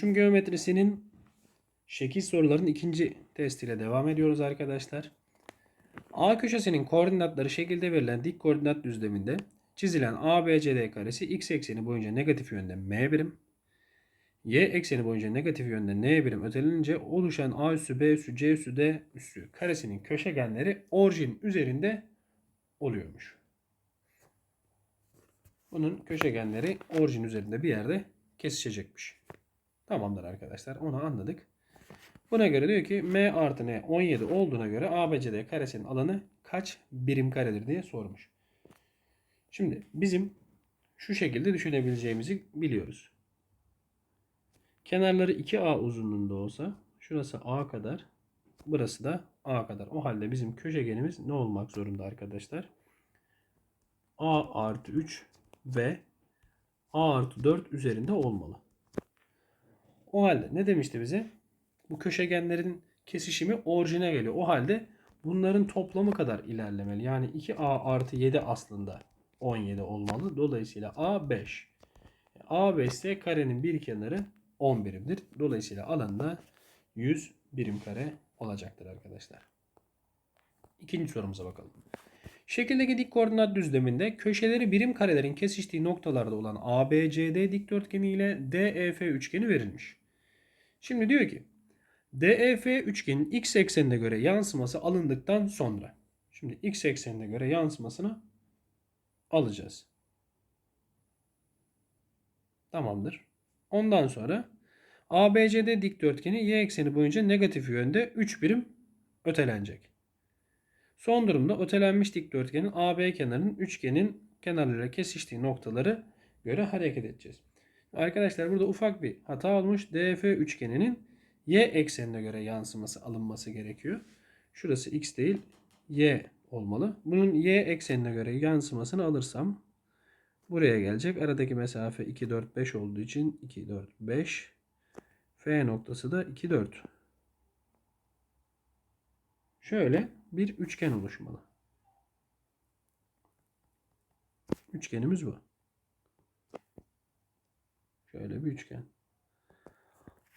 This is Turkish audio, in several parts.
Oluşum geometrisinin şekil soruların ikinci testiyle devam ediyoruz arkadaşlar. A köşesinin koordinatları şekilde verilen dik koordinat düzleminde çizilen ABCD karesi x ekseni boyunca negatif yönde m birim, y ekseni boyunca negatif yönde n birim ötelenince oluşan A üssü, B üssü, C üssü, D üssü karesinin köşegenleri orijin üzerinde oluyormuş. Bunun köşegenleri orijin üzerinde bir yerde kesişecekmiş. Tamamdır arkadaşlar. Onu anladık. Buna göre diyor ki m artı n 17 olduğuna göre ABCD karesinin alanı kaç birim karedir diye sormuş. Şimdi bizim şu şekilde düşünebileceğimizi biliyoruz. Kenarları 2A uzunluğunda olsa şurası A kadar burası da A kadar. O halde bizim köşegenimiz ne olmak zorunda arkadaşlar? A artı 3 ve A artı 4 üzerinde olmalı. O halde ne demişti bize? Bu köşegenlerin kesişimi orijine geliyor. O halde bunların toplamı kadar ilerlemeli. Yani 2A artı 7 aslında 17 olmalı. Dolayısıyla A 5. A 5 ise karenin bir kenarı 10 birimdir. Dolayısıyla alanda 100 birim kare olacaktır arkadaşlar. İkinci sorumuza bakalım. Şekildeki dik koordinat düzleminde köşeleri birim karelerin kesiştiği noktalarda olan ABCD dikdörtgeni ile DEF üçgeni verilmiş. Şimdi diyor ki DEF üçgenin x eksenine göre yansıması alındıktan sonra şimdi x eksenine göre yansımasını alacağız. Tamamdır. Ondan sonra ABCD dikdörtgeni y ekseni boyunca negatif yönde 3 birim ötelenecek. Son durumda ötelenmiş dikdörtgenin AB kenarının üçgenin kenarlarıyla kesiştiği noktaları göre hareket edeceğiz. Arkadaşlar burada ufak bir hata olmuş. DF üçgeninin y eksenine göre yansıması alınması gerekiyor. Şurası x değil y olmalı. Bunun y eksenine göre yansımasını alırsam buraya gelecek. Aradaki mesafe 2 4 5 olduğu için 2 4 5 F noktası da 2 4. Şöyle bir üçgen oluşmalı. Üçgenimiz bu. Şöyle bir üçgen.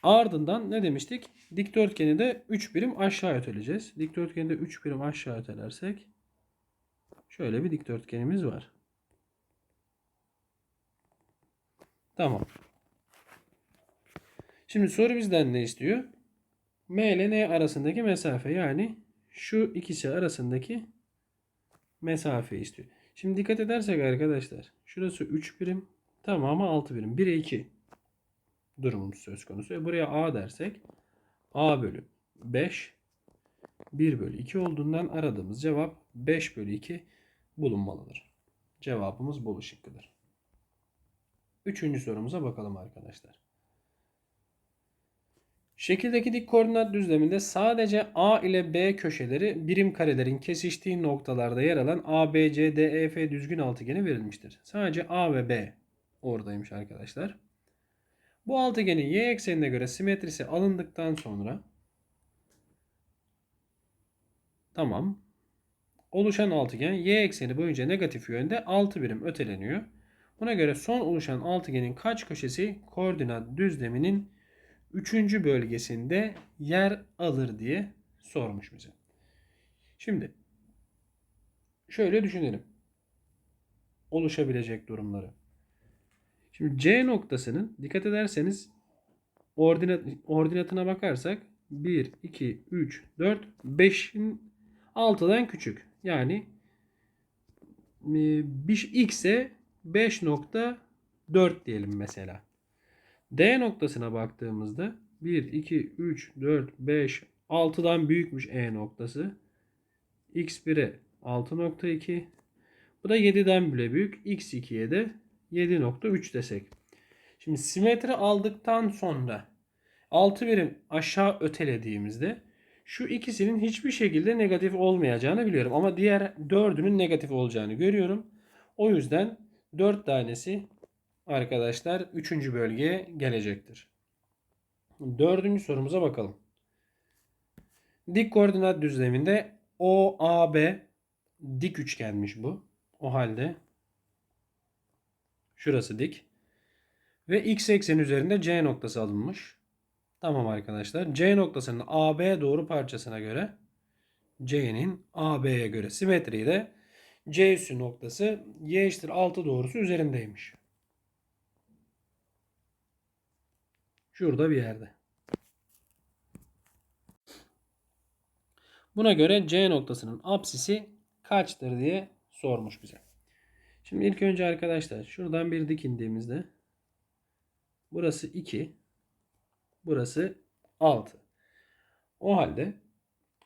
Ardından ne demiştik? Dikdörtgeni de 3 birim aşağı öteleyeceğiz. Dikdörtgeni de 3 birim aşağı ötelersek şöyle bir dikdörtgenimiz var. Tamam. Şimdi soru bizden ne istiyor? M ile N arasındaki mesafe yani şu ikisi arasındaki mesafe istiyor. Şimdi dikkat edersek arkadaşlar şurası 3 birim tamamı 6 birim. 1'e 2 durumumuz söz konusu. E buraya A dersek A bölü 5 1 bölü 2 olduğundan aradığımız cevap 5 bölü 2 bulunmalıdır. Cevabımız bol şıkkıdır. Üçüncü sorumuza bakalım arkadaşlar. Şekildeki dik koordinat düzleminde sadece A ile B köşeleri birim karelerin kesiştiği noktalarda yer alan ABCDEF düzgün altıgeni verilmiştir. Sadece A ve B oradaymış arkadaşlar. Bu altıgenin y eksenine göre simetrisi alındıktan sonra tamam oluşan altıgen y ekseni boyunca negatif yönde 6 birim öteleniyor. Buna göre son oluşan altıgenin kaç köşesi koordinat düzleminin 3. bölgesinde yer alır diye sormuş bize. Şimdi şöyle düşünelim. Oluşabilecek durumları. Şimdi C noktasının dikkat ederseniz ordinat, ordinatına bakarsak 1, 2, 3, 4, 5'in 6'dan küçük. Yani x'e 5.4 diyelim mesela. D noktasına baktığımızda 1, 2, 3, 4, 5, 6'dan büyükmüş E noktası. X1'e 6.2. Bu da 7'den bile büyük. X2'ye de 7.3 desek. Şimdi simetri aldıktan sonra 6 birim aşağı ötelediğimizde şu ikisinin hiçbir şekilde negatif olmayacağını biliyorum. Ama diğer dördünün negatif olacağını görüyorum. O yüzden 4 tanesi arkadaşlar 3. bölgeye gelecektir. Dördüncü sorumuza bakalım. Dik koordinat düzleminde OAB dik üçgenmiş bu. O halde şurası dik. Ve x eksen üzerinde C noktası alınmış. Tamam arkadaşlar. C noktasının AB doğru parçasına göre C'nin AB'ye göre simetriği de C üssü noktası y eşittir 6 doğrusu üzerindeymiş. Şurada bir yerde. Buna göre C noktasının apsisi kaçtır diye sormuş bize. Şimdi ilk önce arkadaşlar şuradan bir dik indiğimizde burası 2 burası 6. O halde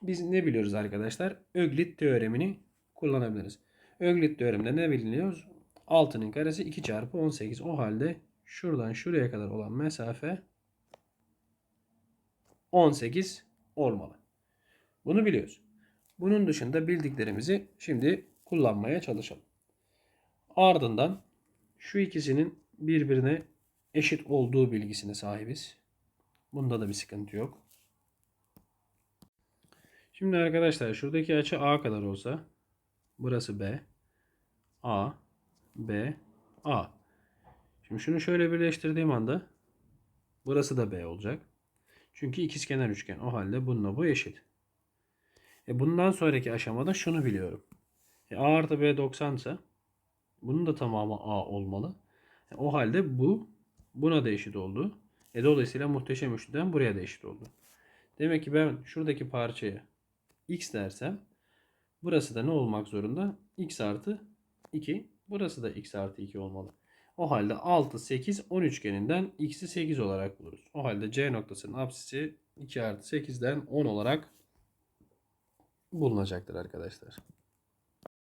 biz ne biliyoruz arkadaşlar? Öglit teoremini kullanabiliriz. Öglit teoreminde ne biliniyor? 6'nın karesi 2 çarpı 18. O halde şuradan şuraya kadar olan mesafe 18 olmalı. Bunu biliyoruz. Bunun dışında bildiklerimizi şimdi kullanmaya çalışalım. Ardından şu ikisinin birbirine eşit olduğu bilgisine sahibiz. Bunda da bir sıkıntı yok. Şimdi arkadaşlar şuradaki açı A kadar olsa burası B. A, B, A. Şimdi şunu şöyle birleştirdiğim anda burası da B olacak. Çünkü ikizkenar üçgen. O halde bununla bu eşit. E bundan sonraki aşamada şunu biliyorum. E A artı B 90 ise bunun da tamamı A olmalı. E o halde bu buna da eşit oldu. E dolayısıyla muhteşem üçlüden buraya da eşit oldu. Demek ki ben şuradaki parçaya x dersem burası da ne olmak zorunda? x artı 2. Burası da x artı 2 olmalı. O halde 6, 8, 10 üçgeninden x'i 8 olarak buluruz. O halde C noktasının apsisi 2 artı 8'den 10 olarak bulunacaktır arkadaşlar.